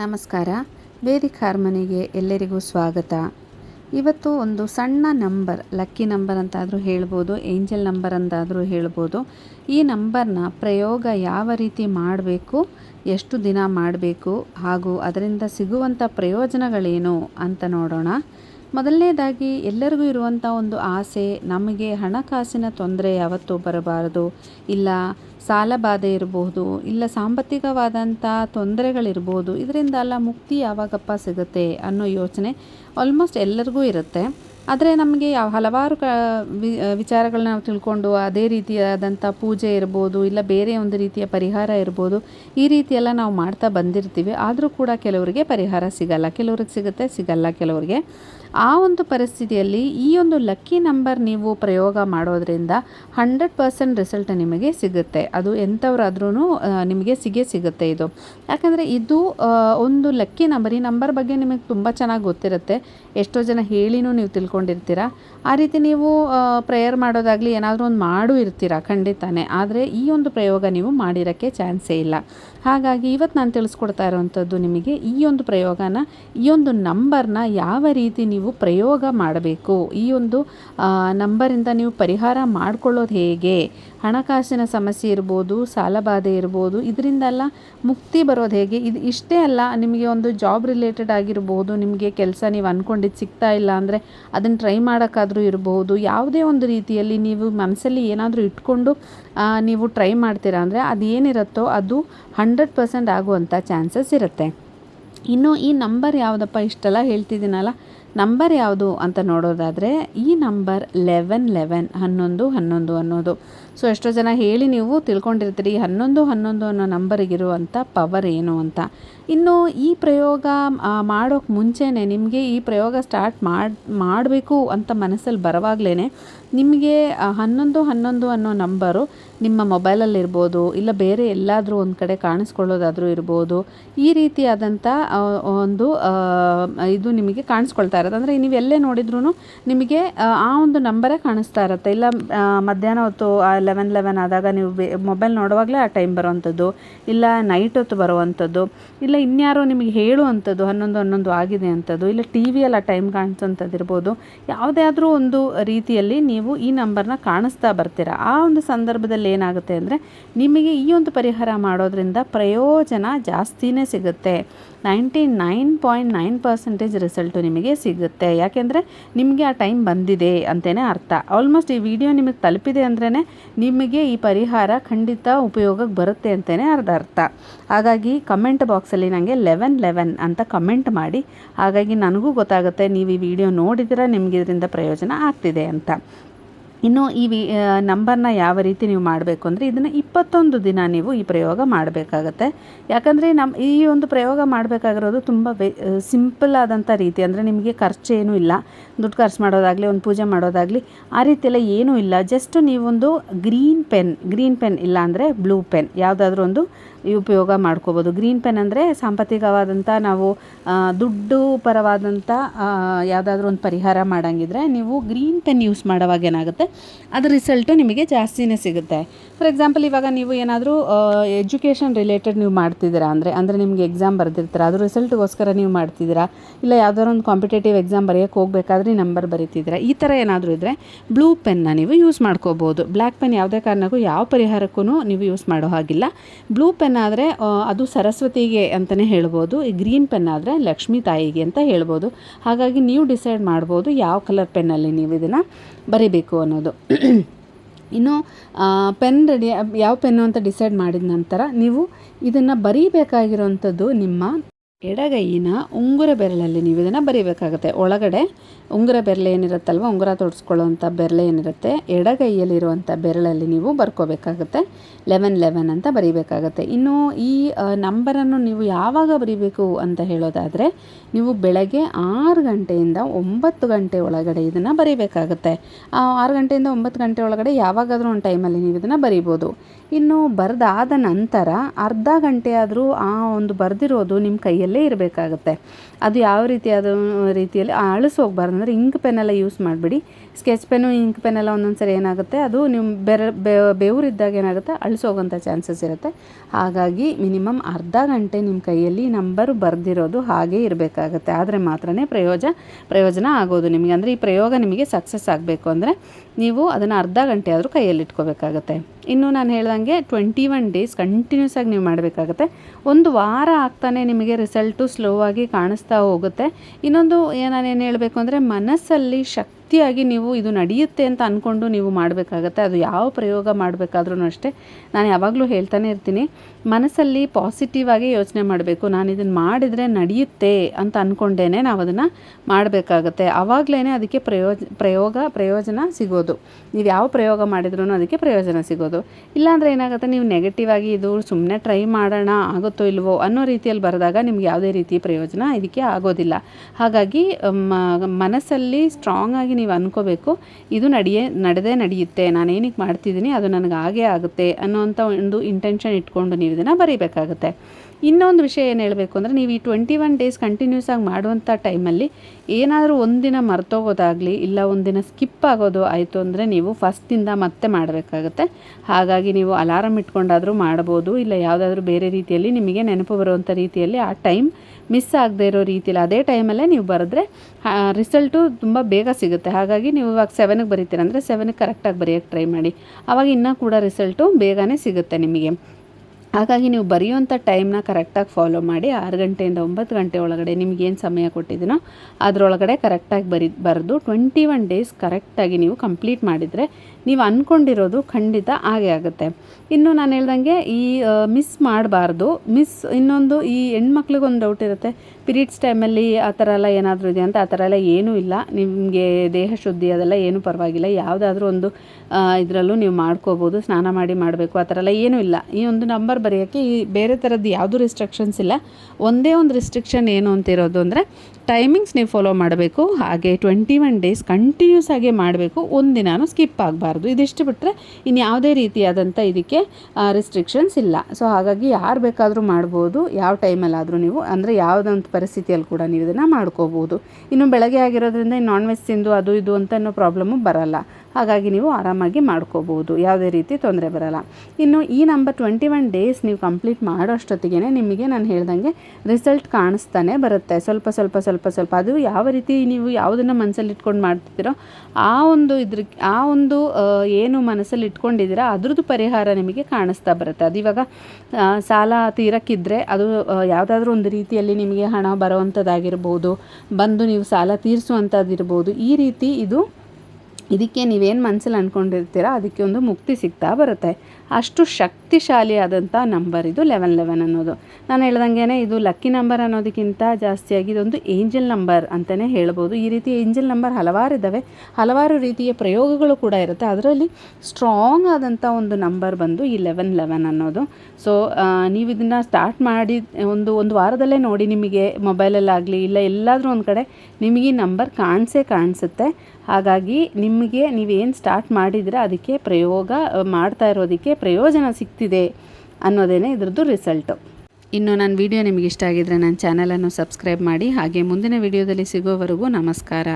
ನಮಸ್ಕಾರ. ವೇದಿಕ್ ಹಾರ್ಮನಿಗೆ ಎಲ್ಲರಿಗೂ ಸ್ವಾಗತ. ಇವತ್ತು ಒಂದು ಸಣ್ಣ ನಂಬರ್, ಲಕ್ಕಿ ನಂಬರ್ ಅಂತಾದರೂ ಹೇಳ್ಬೋದು, ಏಂಜಲ್ ನಂಬರ್ ಅಂತಾದರೂ ಹೇಳ್ಬೋದು. ಈ ನಂಬರ್ನ ಪ್ರಯೋಗ ಯಾವ ರೀತಿ ಮಾಡಬೇಕು, ಎಷ್ಟು ದಿನ ಮಾಡಬೇಕು, ಹಾಗೂ ಅದರಿಂದ ಸಿಗುವಂಥ ಪ್ರಯೋಜನಗಳೇನು ಅಂತ ನೋಡೋಣ. ಮೊದಲನೇದಾಗಿ ಎಲ್ಲರಿಗೂ ಇರುವಂಥ ಒಂದು ಆಸೆ, ನಮಗೆ ಹಣಕಾಸಿನ ತೊಂದರೆ ಯಾವತ್ತೂ ಬರಬಾರದು. ಇಲ್ಲ ಸಾಲಬಾಧೆ ಇರಬಹುದು, ಇಲ್ಲ ಸಾಂಪತ್ತಿಕವಾದಂಥ ತೊಂದರೆಗಳಿರ್ಬೋದು ಇದರಿಂದ ಅಲ್ಲ ಮುಕ್ತಿ ಯಾವಾಗಪ್ಪ ಸಿಗುತ್ತೆ ಅನ್ನೋ ಯೋಚನೆ ಆಲ್ಮೋಸ್ಟ್ ಎಲ್ಲರಿಗೂ ಇರುತ್ತೆ. ಆದರೆ ನಮಗೆ ಯಾವ ಹಲವಾರು ಕ ವಿಚಾರಗಳನ್ನ ನಾವು ತಿಳ್ಕೊಂಡು ಅದೇ ರೀತಿಯಾದಂಥ ಪೂಜೆ ಇರ್ಬೋದು ಇಲ್ಲ ಬೇರೆ ಒಂದು ರೀತಿಯ ಪರಿಹಾರ ಇರ್ಬೋದು ಈ ರೀತಿಯೆಲ್ಲ ನಾವು ಮಾಡ್ತಾ ಬಂದಿರ್ತೀವಿ. ಆದರೂ ಕೂಡ ಕೆಲವರಿಗೆ ಪರಿಹಾರ ಸಿಗಲ್ಲ. ಕೆಲವ್ರಿಗೆ ಸಿಗುತ್ತೆ, ಸಿಗಲ್ಲ ಕೆಲವರಿಗೆ. ಆ ಒಂದು ಪರಿಸ್ಥಿತಿಯಲ್ಲಿ ಈ ಒಂದು ಲಕ್ಕಿ ನಂಬರ್ ನೀವು ಪ್ರಯೋಗ ಮಾಡೋದ್ರಿಂದ ಹಂಡ್ರೆಡ್ ಪರ್ಸೆಂಟ್ ರಿಸಲ್ಟ್ ನಿಮಗೆ ಸಿಗುತ್ತೆ. ಅದು ಎಂಥವ್ರಾದ್ರೂ ನಿಮಗೆ ಸಿಗೇ ಸಿಗುತ್ತೆ ಇದು. ಯಾಕಂದರೆ ಇದು ಒಂದು ಲಕ್ಕಿ ನಂಬರ್, ಈ ನಂಬರ್ ಬಗ್ಗೆ ನಿಮಗೆ ತುಂಬ ಚೆನ್ನಾಗಿ ಗೊತ್ತಿರುತ್ತೆ. ಎಷ್ಟೋ ಜನ ಹೇಳಿನೂ ನೀವು ತಿಳ್ಕೊಂಡಿರ್ತೀರ ಆ ರೀತಿ ನೀವು ಪ್ರೇಯರ್ ಮಾಡೋದಾಗಲಿ ಏನಾದರೂ ಒಂದು ಮಾಡು ಇರ್ತೀರ? ಖಂಡಿತಾನೆ. ಆದರೆ ಈ ಒಂದು ಪ್ರಯೋಗ ನೀವು ಮಾಡಿರೋಕ್ಕೆ ಚಾನ್ಸೇ ಇಲ್ಲ. ಹಾಗಾಗಿ ಇವತ್ತು ನಾನು ತಿಳಿಸ್ಕೊಡ್ತಾ ಇರೋವಂಥದ್ದು ನಿಮಗೆ ಈ ಒಂದು ಪ್ರಯೋಗನ, ಈ ಒಂದು ನಂಬರ್ನ ಯಾವ ರೀತಿ ನೀವು ಪ್ರಯೋಗ ಮಾಡಬೇಕು? ಈ ಒಂದು ನಂಬರಿಂದ ನೀವು ಪರಿಹಾರ ಮಾಡ್ಕೊಳ್ಳೋದು ಹೇಗೆ? ಹಣಕಾಸಿನ ಸಮಸ್ಯೆ ಇರ್ಬೋದು ಸಾಲಬಾಧೆ ಇರ್ಬೋದು, ಇದರಿಂದೆಲ್ಲ ಮುಕ್ತಿ ಬರೋದು ಹೇಗೆ? ಇದು ಇಷ್ಟೇ ಅಲ್ಲ, ನಿಮಗೆ ಒಂದು ಜಾಬ್ ರಿಲೇಟೆಡ್ ಆಗಿರ್ಬೋದು, ನಿಮಗೆ ಕೆಲಸ ನೀವು ಅಂದ್ಕೊಂಡಿದ್ದು ಸಿಗ್ತಾ ಇಲ್ಲ ಅಂದರೆ ಅದನ್ನು ಟ್ರೈ ಮಾಡೋಕ್ಕಾದರೂ ಇರಬಹುದು ಯಾವುದೇ ಒಂದು ರೀತಿಯಲ್ಲಿ ನೀವು ಮನಸ್ಸಲ್ಲಿ ಏನಾದರೂ ಇಟ್ಕೊಂಡು ನೀವು ಟ್ರೈ ಮಾಡ್ತೀರಾ ಅಂದರೆ ಅದು ಏನಿರುತ್ತೋ ಅದು ಹಂಡ್ರೆಡ್ ಪರ್ಸೆಂಟ್ ಆಗುವಂಥ ಚಾನ್ಸಸ್ ಇರುತ್ತೆ. ಇನ್ನು ಈ ನಂಬರ್ ಯಾವುದಪ್ಪ ಇಷ್ಟೆಲ್ಲ ಹೇಳ್ತಿದ್ದೀನಲ್ಲ ನಂಬರ್ ಯಾವುದು ಅಂತ ನೋಡೋದಾದರೆ ಈ ನಂಬರ್ ಲೆವೆನ್ ಲೆವೆನ್ ಹನ್ನೊಂದು ಹನ್ನೊಂದು ಅನ್ನೋದು. ಸೊ ಎಷ್ಟೋ ಜನ ಹೇಳಿ ನೀವು ತಿಳ್ಕೊಂಡಿರ್ತೀರಿ, ಹನ್ನೊಂದು ಹನ್ನೊಂದು ಅನ್ನೋ ನಂಬರಿಗಿರುವಂಥ ಪವರ್ ಏನು ಅಂತ. ಇನ್ನು ಈ ಪ್ರಯೋಗ ಮಾಡೋಕ್ಕೆ ಮುಂಚೆನೇ ನಿಮಗೆ ಈ ಪ್ರಯೋಗ ಸ್ಟಾರ್ಟ್ ಮಾಡಿ, ಮಾಡಬೇಕು ಅಂತ ಮನಸ್ಸಲ್ಲಿ ಬರುವಾಗಲೇ ನಿಮಗೆ ಹನ್ನೊಂದು ಹನ್ನೊಂದು ಅನ್ನೋ ನಂಬರು ನಿಮ್ಮ ಮೊಬೈಲಲ್ಲಿರ್ಬೋದು ಇಲ್ಲ ಬೇರೆ ಎಲ್ಲಾದರೂ ಒಂದು ಕಡೆ ಕಾಣಿಸ್ಕೊಳ್ಳೋದಾದರೂ ಇರ್ಬೋದು ಈ ರೀತಿಯಾದಂಥ ಒಂದು ಇದು ನಿಮಗೆ ಕಾಣಿಸ್ಕೊಳ್ತಾ ಇರುತ್ತೆ. ಅಂದರೆ ನೀವು ಎಲ್ಲೇ ನೋಡಿದ್ರೂ ನಿಮಗೆ ಆ, ಒಂದು ನಂಬರೇ ಕಾಣಿಸ್ತಾ ಇರುತ್ತೆ. ಇಲ್ಲ ಮಧ್ಯಾಹ್ನ ಹೊತ್ತು ಲೆವೆನ್ ಲೆವೆನ್ ಆದಾಗ ನೀವು ಮೊಬೈಲ್ ನೋಡುವಾಗಲೇ ಆ ಟೈಮ್ ಬರುವಂಥದ್ದು ಇಲ್ಲ ನೈಟ್ ಹೊತ್ತು ಬರುವಂಥದ್ದು ಇಲ್ಲ ಇನ್ಯಾರೋ ನಿಮಗೆ ಹೇಳುವಂಥದ್ದು ಹನ್ನೊಂದು ಹನ್ನೊಂದು ಆಗಿದೆ ಅಂಥದ್ದು ಇಲ್ಲ ಟಿ ವಿಯಲ್ಲಿ ಆ ಟೈಮ್ ಕಾಣಿಸೋಂಥದ್ದು ಇರ್ಬೋದು ಯಾವುದೇ ಆದರೂ ಒಂದು ರೀತಿಯಲ್ಲಿ ನೀವು ಈ ನಂಬರ್ನ ಕಾಣಿಸ್ತಾ ಬರ್ತೀರಾ? ಆ ಒಂದು ಸಂದರ್ಭದಲ್ಲಿ ಏನಾಗುತ್ತೆ ಅಂದರೆ ನಿಮಗೆ ಈ ಒಂದು ಪರಿಹಾರ ಮಾಡೋದ್ರಿಂದ ಪ್ರಯೋಜನ ಜಾಸ್ತಿನೇ ಸಿಗುತ್ತೆ. Ninety nine point nine percentage result ನಿಮಗೆ ಸಿಗುತ್ತೆ. ಯಾಕೆಂದರೆ ನಿಮಗೆ ಆ ಟೈಮ್ ಬಂದಿದೆ ಅಂತಲೇ ಅರ್ಥ. ಆಲ್ಮೋಸ್ಟ್ ಈ ವಿಡಿಯೋ ನಿಮಗೆ ತಲುಪಿದೆ ಅಂದ್ರೇ ನಿಮಗೆ ಈ ಪರಿಹಾರ ಖಂಡಿತ ಉಪಯೋಗಕ್ಕೆ ಬರುತ್ತೆ ಅಂತಲೇ ಅರ್ಧ ಅರ್ಥ. ಹಾಗಾಗಿ ಕಮೆಂಟ್ ಬಾಕ್ಸಲ್ಲಿ ನನಗೆ ಲೆವೆನ್ ಲೆವೆನ್ ಅಂತ ಕಮೆಂಟ್ ಮಾಡಿ. ಹಾಗಾಗಿ ನನಗೂ ಗೊತ್ತಾಗುತ್ತೆ, ನೀವು ಈ ವಿಡಿಯೋ ನೋಡಿದ್ರೆ ನಿಮಗೆ ಇದರಿಂದ ಪ್ರಯೋಜನ ಆಗ್ತಿದೆ ಅಂತ. ಇನ್ನು ಈ ವಿ ನಂಬರ್ನ ಯಾವ ರೀತಿ ನೀವು ಮಾಡಬೇಕು ಅಂದರೆ ಇದನ್ನು ಇಪ್ಪತ್ತೊಂದು ದಿನ ನೀವು ಈ ಪ್ರಯೋಗ ಮಾಡಬೇಕಾಗತ್ತೆ. ಯಾಕಂದರೆ ನಮ್ಮ ಈ ಒಂದು ಪ್ರಯೋಗ ಮಾಡಬೇಕಾಗಿರೋದು ತುಂಬ ವೆ ಸಿಂಪಲ್ ಆದಂಥ ರೀತಿ. ಅಂದರೆ ನಿಮಗೆ ಖರ್ಚೇನೂ ಇಲ್ಲ. ದುಡ್ಡು ಖರ್ಚು ಮಾಡೋದಾಗಲಿ, ಒಂದು ಪೂಜೆ ಮಾಡೋದಾಗಲಿ, ಆ ರೀತಿಯೆಲ್ಲ ಏನೂ ಇಲ್ಲ. ಜಸ್ಟ್ ನೀವೊಂದು ಗ್ರೀನ್ ಪೆನ್ ಗ್ರೀನ್ ಪೆನ್ ಇಲ್ಲ ಅಂದರೆ ಬ್ಲೂ ಪೆನ್ ಯಾವುದಾದ್ರೂ ಒಂದು ಉಪಯೋಗ ಮಾಡ್ಕೋಬೋದು. ಗ್ರೀನ್ ಪೆನ್ ಅಂದರೆ ಸಾಂಪತ್ತಿಕವಾದಂಥ ನಾವು ದುಡ್ಡು ಪರವಾದಂಥ ಯಾವುದಾದ್ರೂ ಒಂದು ಪರಿಹಾರ ಮಾಡಂಗಿದ್ರೆ ನೀವು ಗ್ರೀನ್ ಪೆನ್ ಯೂಸ್ ಮಾಡೋವಾಗ ಏನಾಗುತ್ತೆ, ಅದು ರಿಸಲ್ಟು ನಿಮಗೆ ಜಾಸ್ತಿನೇ ಸಿಗುತ್ತೆ. ಫಾರ್ ಎಕ್ಸಾಂಪಲ್ ಇವಾಗ ನೀವು ಏನಾದರೂ ಎಜುಕೇಷನ್ ರಿಲೇಟೆಡ್ ನೀವು ಮಾಡ್ತಿದ್ದೀರಾ ಅಂದರೆ ಅಂದರೆ ನಿಮಗೆ ಎಕ್ಸಾಮ್ ಬರೆದಿರ್ತೀರ, ಅದು ರಿಸಲ್ಟ್ಗೋಸ್ಕರ ನೀವು ಮಾಡ್ತಿದ್ದೀರಾ, ಇಲ್ಲ ಯಾವುದಾದ್ರು ಒಂದು ಕಾಂಪಿಟೇಟಿವ್ ಎಕ್ಸಾಮ್ ಬರೆಯೋಕ್ಕೆ ಹೋಗಬೇಕಾದ್ರೆ ನಂಬರ್ ಬರೀತಿದ್ದೀರಾ, ಈ ಥರ ಏನಾದರೂ ಇದ್ದರೆ ಬ್ಲೂ ಪೆನ್ನ ನೀವು ಯೂಸ್ ಮಾಡ್ಕೋಬೋದು. ಬ್ಲ್ಯಾಕ್ ಪೆನ್ ಯಾವುದೇ ಕಾರಣಕ್ಕೂ ಯಾವ ಪರಿಹಾರಕ್ಕೂ ನೀವು ಯೂಸ್ ಮಾಡೋ ಹಾಗಿಲ್ಲ. ಬ್ಲೂ ಪೆನ್ ಆದರೆ ಅದು ಸರಸ್ವತಿಗೆ ಅಂತಲೇ ಹೇಳ್ಬೋದು. ಈ ಗ್ರೀನ್ ಪೆನ್ ಆದರೆ ಲಕ್ಷ್ಮೀ ತಾಯಿಗೆ ಅಂತ ಹೇಳ್ಬೋದು. ಹಾಗಾಗಿ ನೀವು ಡಿಸೈಡ್ ಮಾಡ್ಬೋದು ಯಾವ ಕಲರ್ ಪೆನ್ನಲ್ಲಿ ನೀವು ಇದನ್ನು ಬರೀಬೇಕು ಅನ್ನೋದು. ಇನ್ನು ಪೆನ್ ರೆಡಿ, ಯಾವ ಪೆನ್ನು ಅಂತ ಡಿಸೈಡ್ ಮಾಡಿದ ನಂತರ ನೀವು ಇದನ್ನು ಬರೀಬೇಕಾಗಿರೋವಂಥದ್ದು ನಿಮ್ಮ ಎಡಗೈಯಿನ ಉಂಗುರ ಬೆರಳಲ್ಲಿ ನೀವು ಇದನ್ನು ಬರೀಬೇಕಾಗುತ್ತೆ. ಒಳಗಡೆ ಉಂಗುರ ಬೆರಳು ಏನಿರುತ್ತಲ್ವ, ಉಂಗುರ ತೊಡಸ್ಕೊಳ್ಳೋವಂಥ ಬೆರಳು ಏನಿರುತ್ತೆ, ಎಡಗೈಯಲ್ಲಿರುವಂಥ ಬೆರಳಲ್ಲಿ ನೀವು ಬರ್ಕೋಬೇಕಾಗುತ್ತೆ. ಲೆವೆನ್ ಲೆವೆನ್ ಅಂತ ಬರೀಬೇಕಾಗುತ್ತೆ. ಇನ್ನು ಈ ನಂಬರನ್ನು ನೀವು ಯಾವಾಗ ಬರೀಬೇಕು ಅಂತ ಹೇಳೋದಾದರೆ, ನೀವು ಬೆಳಗ್ಗೆ ಆರು ಗಂಟೆಯಿಂದ ಒಂಬತ್ತು ಗಂಟೆ ಒಳಗಡೆ ಇದನ್ನು ಬರೀಬೇಕಾಗುತ್ತೆ. ಆರು ಗಂಟೆಯಿಂದ ಒಂಬತ್ತು ಗಂಟೆ ಒಳಗಡೆ ಯಾವಾಗಾದರೂ ಒಂದು ಟೈಮಲ್ಲಿ ನೀವು ಇದನ್ನು ಬರೀಬೋದು. ಇನ್ನು ಬರೆದಾದ ನಂತರ ಅರ್ಧ ಗಂಟೆ ಆದರೂ ಆ ಒಂದು ಬರೆದಿರೋದು ನಿಮ್ಮ ಕೈಯಲ್ಲೇ ಇರಬೇಕಾಗುತ್ತೆ. ಅದು ಯಾವ ರೀತಿಯಾದ ರೀತಿಯಲ್ಲಿ ಅಳಿಸೋಗ್ಬಾರ್ದು ಅಂದರೆ ಇಂಕ್ ಪೆನ್ನೆಲ್ಲ ಯೂಸ್ ಮಾಡಿಬಿಡಿ. ಸ್ಕೆಚ್ ಪೆನ್ನು, ಇಂಕ್ ಪೆನ್ನೆಲ್ಲ ಒಂದೊಂದು ಸರಿ ಏನಾಗುತ್ತೆ, ಅದು ನಿಮ್ಮ ಬೆರ ಬೆವರಿದ್ದಾಗ ಏನಾಗುತ್ತೆ ಅಳಿಸೋಗೋಂಥ ಚಾನ್ಸಸ್ ಇರುತ್ತೆ. ಹಾಗಾಗಿ ಮಿನಿಮಮ್ ಅರ್ಧ ಗಂಟೆ ನಿಮ್ಮ ಕೈಯಲ್ಲಿ ನಂಬರ್ ಬರೆದಿರೋದು ಹಾಗೇ ಇರಬೇಕಾಗತ್ತೆ. ಆದರೆ ಮಾತ್ರನೇ ಪ್ರಯೋಜ, ಪ್ರಯೋಜನ ಆಗೋದು ನಿಮಗೆ. ಅಂದರೆ ಈ ಪ್ರಯೋಗ ನಿಮಗೆ ಸಕ್ಸಸ್ ಆಗಬೇಕು ಅಂದರೆ ನೀವು ಅದನ್ನು ಅರ್ಧ ಗಂಟೆ ಆದರೂ ಕೈಯಲ್ಲಿ ಇಟ್ಕೋಬೇಕಾಗತ್ತೆ ಇನ್ನು ನಾನು ಹೇಳ್ದಂಗೆ ಟ್ವೆಂಟಿ ಒನ್ ಡೇಸ್ ಕಂಟಿನ್ಯೂಸ್ ಆಗಿ ನೀವು ಮಾಡಬೇಕಾಗತ್ತೆ. ಒಂದು ವಾರ ಆಗ್ತಾನೆ ನಿಮಗೆ ರಿಸಲ್ಟು ಸ್ಲೋ ಆಗಿ ಕಾಣಿಸ್ತಾ ಹೋಗುತ್ತೆ. ಇನ್ನೊಂದು ನಾನೇನು ಹೇಳಬೇಕು ಅಂದರೆ ಮನಸ್ಸಲ್ಲಿ ಶಕ್ತಿ ಶಕ್ತಿಯಾಗಿ ನೀವು ಇದು ನಡೆಯುತ್ತೆ ಅಂತ ಅಂದ್ಕೊಂಡು ನೀವು ಮಾಡಬೇಕಾಗತ್ತೆ, ಅದು ಯಾವ ಪ್ರಯೋಗ ಮಾಡಬೇಕಾದ್ರೂ ಅಷ್ಟೇ. ನಾನು ಯಾವಾಗಲೂ ಹೇಳ್ತಾನೆ ಇರ್ತೀನಿ, ಮನಸ್ಸಲ್ಲಿ ಪಾಸಿಟಿವ್ ಆಗಿ ಯೋಚನೆ ಮಾಡಬೇಕು. ನಾನು ಇದನ್ನು ಮಾಡಿದರೆ ನಡೆಯುತ್ತೆ ಅಂತ ಅಂದ್ಕೊಂಡೇ ನಾವು ಅದನ್ನು ಮಾಡಬೇಕಾಗತ್ತೆ. ಆವಾಗಲೇ ಅದಕ್ಕೆ ಪ್ರಯೋಜ, ಪ್ರಯೋಗ, ಪ್ರಯೋಜನ ಸಿಗೋದು. ನೀವು ಯಾವ ಪ್ರಯೋಗ ಮಾಡಿದ್ರೂ ಅದಕ್ಕೆ ಪ್ರಯೋಜನ ಸಿಗೋದು. ಇಲ್ಲಾಂದರೆ ಏನಾಗುತ್ತೆ, ನೀವು ನೆಗೆಟಿವ್ ಆಗಿ ಇದು ಸುಮ್ಮನೆ ಟ್ರೈ ಮಾಡೋಣ ಆಗುತ್ತೋ ಇಲ್ವೋ ಅನ್ನೋ ರೀತಿಯಲ್ಲಿ ಬರೆದಾಗ ನಿಮ್ಗೆ ಯಾವುದೇ ರೀತಿ ಪ್ರಯೋಜನ ಇದಕ್ಕೆ ಆಗೋದಿಲ್ಲ. ಹಾಗಾಗಿ ಮನಸ್ಸಲ್ಲಿ ಸ್ಟ್ರಾಂಗ್ ಆಗಿ ನೀವು ಅನ್ಕೋಬೇಕು, ಇದು ನಡೆಯೇ, ನಡೆದೇ ನಡೆಯುತ್ತೆ ನಾನು ಏನಕ್ಕೆ ಮಾಡ್ತಿದ್ದೀನಿ ಅದು ನನಗೆ ಆಗೇ ಆಗುತ್ತೆ ಅನ್ನೋವಂಥ ಒಂದು ಇಂಟೆನ್ಷನ್ ಇಟ್ಕೊಂಡು ನೀವು ಇದನ್ನು ಬರೀಬೇಕಾಗುತ್ತೆ. ಇನ್ನೊಂದು ವಿಷಯ ಏನು ಹೇಳಬೇಕು ಅಂದರೆ, ನೀವು ಈ ಟ್ವೆಂಟಿ ಒನ್ ಡೇಸ್ ಕಂಟಿನ್ಯೂಸ್ ಆಗಿ ಮಾಡುವಂಥ ಟೈಮಲ್ಲಿ ಏನಾದರೂ ಒಂದಿನ ಮರ್ತೋಗೋದಾಗಲಿ, ಇಲ್ಲ ಒಂದಿನ ಸ್ಕಿಪ್ ಆಗೋದು ಆಯಿತು ಅಂದರೆ ನೀವು ಫಸ್ಟಿಂದ ಮತ್ತೆ ಮಾಡಬೇಕಾಗುತ್ತೆ. ಹಾಗಾಗಿ ನೀವು ಅಲಾರಮ್ ಇಟ್ಕೊಂಡಾದರೂ ಮಾಡ್ಬೋದು, ಇಲ್ಲ ಯಾವುದಾದ್ರೂ ಬೇರೆ ರೀತಿಯಲ್ಲಿ ನಿಮಗೆ ನೆನಪು ಬರುವಂಥ ರೀತಿಯಲ್ಲಿ ಆ ಟೈಮ್ ಮಿಸ್ ಆಗದೆ ಇರೋ ರೀತಿಯಲ್ಲಿ ಅದೇ ಟೈಮಲ್ಲೇ ನೀವು ಬರೆದ್ರೆ ರಿಸಲ್ಟು ತುಂಬ ಬೇಗ ಸಿಗುತ್ತೆ. ಹಾಗಾಗಿ ನೀವು ಇವಾಗ ಸೆವೆನಿಗೆ ಬರೀತೀರ ಅಂದರೆ ಸೆವೆನಿಗೆ ಕರೆಕ್ಟಾಗಿ ಬರೆಯೋಕ್ಕೆ ಟ್ರೈ ಮಾಡಿ. ಆವಾಗ ಇನ್ನೂ ಕೂಡ ರಿಸಲ್ಟು ಬೇಗನೆ ಸಿಗುತ್ತೆ ನಿಮಗೆ. ಹಾಗಾಗಿ ನೀವು ಬರೆಯುವಂಥ ಟೈಮ್ನ ಕರೆಕ್ಟಾಗಿ ಫಾಲೋ ಮಾಡಿ ಆರು ಗಂಟೆಯಿಂದ ಒಂಬತ್ತು ಗಂಟೆ ಒಳಗಡೆ ನಿಮಗೇನು ಸಮಯ ಕೊಟ್ಟಿದ್ದೀನೋ ಅದರೊಳಗಡೆ ಕರೆಕ್ಟಾಗಿ ಬರಿ, ಬರೆದು ಟ್ವೆಂಟಿ ಒನ್ ಡೇಸ್ ಕರೆಕ್ಟಾಗಿ ನೀವು ಕಂಪ್ಲೀಟ್ ಮಾಡಿದರೆ ನೀವು ಅಂದ್ಕೊಂಡಿರೋದು ಖಂಡಿತ ಹಾಗೆ ಆಗುತ್ತೆ. ಇನ್ನು ನಾನು ಹೇಳ್ದಂಗೆ ಈ ಮಿಸ್ ಮಾಡಬಾರ್ದು. ಮಿಸ್ ಇನ್ನೊಂದು ಈ ಹೆಣ್ಮಕ್ಳಿಗೊಂದು ಡೌಟ್ ಇರುತ್ತೆ. ಪಿರಿಯಡ್ಸ್ ಟೈಮಲ್ಲಿ ಆ ಥರ ಎಲ್ಲ ಏನಾದರೂ ಇದೆ ಅಂತ ಆ ಥರ ಎಲ್ಲ ಏನೂ ಇಲ್ಲ. ನಿಮಗೆ ದೇಹ ಶುದ್ಧಿ ಅದೆಲ್ಲ ಏನೂ ಪರವಾಗಿಲ್ಲ. ಯಾವುದಾದ್ರೂ ಒಂದು ಇದರಲ್ಲೂ ನೀವು ಮಾಡ್ಕೋಬೋದು. ಸ್ನಾನ ಮಾಡಿ ಮಾಡಬೇಕು. ಆ ಥರ ಎಲ್ಲ ಏನೂ ಇಲ್ಲ. ಈ ಒಂದು ನಂಬರ್ ಬರೆಯೋಕ್ಕೆ ಈ ಬೇರೆ ಥರದ್ದು ಯಾವುದೂ ರಿಸ್ಟ್ರಿಕ್ಷನ್ಸ್ ಇಲ್ಲ. ಒಂದೇ ಒಂದು ರಿಸ್ಟ್ರಿಕ್ಷನ್ ಏನು ಅಂತಿರೋದು ಅಂದರೆ ಟೈಮಿಂಗ್ಸ್ ನೀವು ಫಾಲೋ ಮಾಡಬೇಕು. ಹಾಗೆ ಟ್ವೆಂಟಿ ಒನ್ ಡೇಸ್ ಕಂಟಿನ್ಯೂಸ್ ಆಗಿ ಮಾಡಬೇಕು. ಒಂದು ದಿನಾನು ಸ್ಕಿಪ್ ಆಗಬಾರ್ದು. ಇದಿಷ್ಟು ಬಿಟ್ಟರೆ ಇನ್ನು ಯಾವುದೇ ರೀತಿಯಾದಂಥ ಇದಕ್ಕೆ ರಿಸ್ಟ್ರಿಕ್ಷನ್ಸ್ ಇಲ್ಲ. ಸೊ ಹಾಗಾಗಿ ಯಾರು ಬೇಕಾದರೂ ಮಾಡ್ಬೋದು. ಯಾವ ಟೈಮಲ್ಲಾದರೂ ನೀವು. ಅಂದರೆ ಯಾವುದೊಂದು ಪರಿಸ್ಥಿತಿಯಲ್ಲಿ ಕೂಡ ನೀವು ಇದನ್ನು ಮಾಡ್ಕೋಬೋದು. ಇನ್ನು ಬೆಳಗ್ಗೆ ಆಗಿರೋದ್ರಿಂದ ನಾನ್ ವೆಜ್ ತಿಂದು ಅದು ಇದು ಅಂತ ಅನ್ನೋ ಪ್ರಾಬ್ಲಮ್ಮು ಬರಲ್ಲ. ಹಾಗಾಗಿ ನೀವು ಆರಾಮಾಗಿ ಮಾಡ್ಕೋಬೋದು. ಯಾವುದೇ ರೀತಿ ತೊಂದರೆ ಬರಲ್ಲ. ಇನ್ನು ಈ ನಂಬರ್ ಟ್ವೆಂಟಿ ಒನ್ ಡೇಸ್ ನೀವು ಕಂಪ್ಲೀಟ್ ಮಾಡೋ ಅಷ್ಟೊತ್ತಿಗೆ ನಿಮಗೆ ನಾನು ಹೇಳ್ದಂಗೆ ರಿಸಲ್ಟ್ ಕಾಣಿಸ್ತಾನೆ ಬರುತ್ತೆ. ಸ್ವಲ್ಪ ಸ್ವಲ್ಪ ಸ್ವಲ್ಪ ಸ್ವಲ್ಪ ಸ್ವಲ್ಪ. ಅದು ಯಾವ ರೀತಿ ನೀವು ಯಾವುದನ್ನು ಮನಸ್ಸಲ್ಲಿ ಇಟ್ಕೊಂಡು ಮಾಡ್ತಿದ್ದೀರೋ ಆ ಒಂದು ಇದ್ರ ಆ ಒಂದು ಏನು ಮನಸ್ಸಲ್ಲಿ ಇಟ್ಕೊಂಡಿದ್ದೀರಾ ಅದ್ರದ್ದು ಪರಿಹಾರ ನಿಮಗೆ ಕಾಣಿಸ್ತಾ ಬರುತ್ತೆ. ಅದು ಇವಾಗ ಸಾಲ ತೀರಕ್ಕಿದ್ರೆ ಅದು ಯಾವುದಾದ್ರೂ ಒಂದು ರೀತಿಯಲ್ಲಿ ನಿಮಗೆ ಹಣ ಬರುವಂಥದ್ದಾಗಿರ್ಬೋದು ಬಂದು ನೀವು ಸಾಲ ತೀರಿಸುವಂಥದ್ದಿರ್ಬೋದು ಈ ರೀತಿ ಇದು ಇದಕ್ಕೆ ನೀವೇನು ಮನಸ್ಸಲ್ಲಿ ಅಂದ್ಕೊಂಡಿರ್ತೀರ ಅದಕ್ಕೆ ಒಂದು ಮುಕ್ತಿ ಸಿಗ್ತಾ ಬರುತ್ತೆ. ಅಷ್ಟು ಶಕ್ತಿಶಾಲಿಯಾದಂಥ ನಂಬರ್ ಇದು ಲೆವೆನ್ ಲೆವೆನ್ ಅನ್ನೋದು. ನಾನು ಹೇಳ್ದಂಗೆ ಇದು ಲಕ್ಕಿ ನಂಬರ್ ಅನ್ನೋದಕ್ಕಿಂತ ಜಾಸ್ತಿಯಾಗಿ ಇದೊಂದು ಏಂಜಲ್ ನಂಬರ್ ಅಂತಲೇ ಹೇಳ್ಬೋದು. ಈ ರೀತಿ ಏಂಜಲ್ ನಂಬರ್ ಹಲವಾರು ಇದ್ದಾವೆ ಹಲವಾರು ರೀತಿಯ ಪ್ರಯೋಗಗಳು ಕೂಡ ಇರುತ್ತೆ. ಅದರಲ್ಲಿ ಸ್ಟ್ರಾಂಗ್ ಆದಂಥ ಒಂದು ನಂಬರ್ ಬಂದು ಈ ಲೆವೆನ್ ಲೆವೆನ್ ಅನ್ನೋದು ಸೊ ನೀವು ಇದನ್ನು ಸ್ಟಾರ್ಟ್ ಮಾಡಿ ಒಂದು ಒಂದು ವಾರದಲ್ಲೇ ನೋಡಿ ನಿಮಗೆ ಮೊಬೈಲಲ್ಲಾಗಲಿ ಇಲ್ಲ ಎಲ್ಲಾದರೂ ಒಂದು ಕಡೆ ನಿಮಗೆ ನಂಬರ್ ಕಾಣಿಸೇ ಕಾಣಿಸುತ್ತೆ. ಹಾಗಾಗಿ ನಿಮಗೆ ನೀವೇನು ಸ್ಟಾರ್ಟ್ ಮಾಡಿದರೆ ಅದಕ್ಕೆ ಪ್ರಯೋಗ ಮಾಡ್ತಾ ಇರೋದಕ್ಕೆ ಪ್ರಯೋಜನ ಸಿಗ್ತಿದೆ ಅನ್ನೋದೇನೇ ಇದ್ರದ್ದು ರಿಸಲ್ಟು. ಇನ್ನು ನನ್ನ ವಿಡಿಯೋ ನಿಮಗೆ ಇಷ್ಟ ಆಗಿದ್ರೆ ನನ್ನ ಚಾನಲನ್ನು ಸಬ್ಸ್ಕ್ರೈಬ್ ಮಾಡಿ ಹಾಗೆ ಮುಂದಿನ ವಿಡಿಯೋದಲ್ಲಿ ಸಿಗೋವರೆಗೂ ನಮಸ್ಕಾರ.